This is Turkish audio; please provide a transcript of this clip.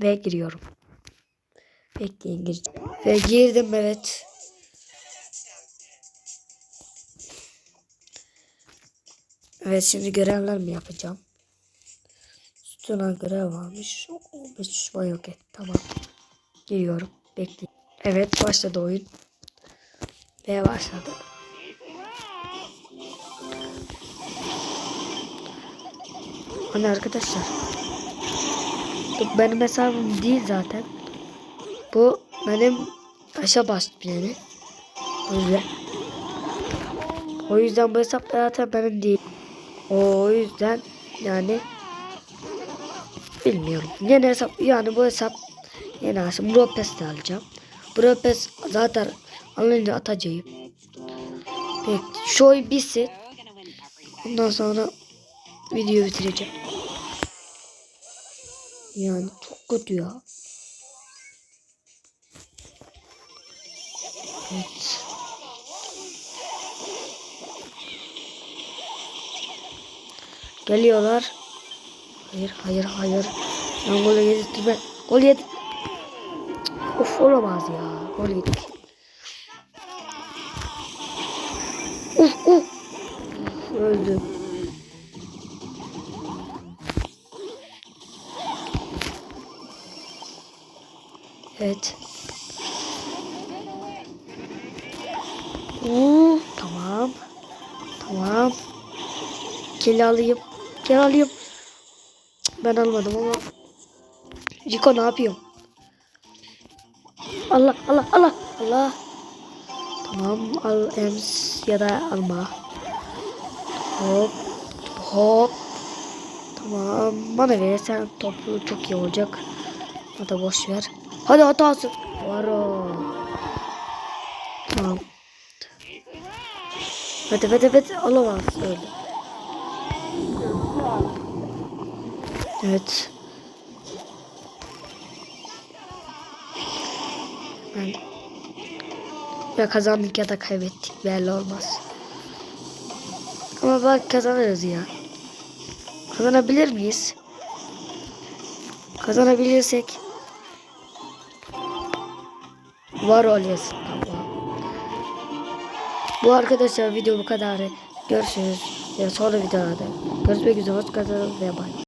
Ve giriyorum. Bekleyin gireceğim. Ve girdim evet. Evet şimdi görevler mi yapacağım? Sütuna görev varmış. 15 düşman yok et. Tamam. Giriyorum. Bekleyin. Evet başladı oyun. Ve başladı. Hani arkadaşlar. Benim hesabım değil zaten. Bu benim aşağı bastım yani. Yüzden. O yüzden bu hesap zaten benim değil. O yüzden yani bilmiyorum. Yeni hesap yani bu hesap yeni hesap. Bropes de alacağım. Bropes zaten alınca atacağım. Peki şu oyun bitsin. Ondan sonra video bitireceğim. Yani çok kötü ya. Evet. Geliyorlar. Hayır hayır hayır. Ben gol yedirtme. Gol yedik. Of olamaz ya. Gol yedik. Uf uf. Evet. Oo, tamam. Tamam. Gel alayım. Gel alayım. Ben almadım ama. Rico ne yapıyor? Allah Allah Allah Allah. Tamam al ems ya da alma. Hop hop. Tamam bana verirsen topu çok iyi olacak. Hadi boş ver. Hadi hatası. Var o. Tamam. Hadi hadi hadi alamaz öyle. Evet. Ben ya kazandık ya da kaybettik belli olmaz. Ama bak kazanırız ya. Kazanabilir miyiz? Kazanabilirsek var. Tamam. Bu arkadaşlar video bu kadar. Görüşürüz. Ya sonra videoda. Görüşmek üzere. Hoşçakalın ve bay.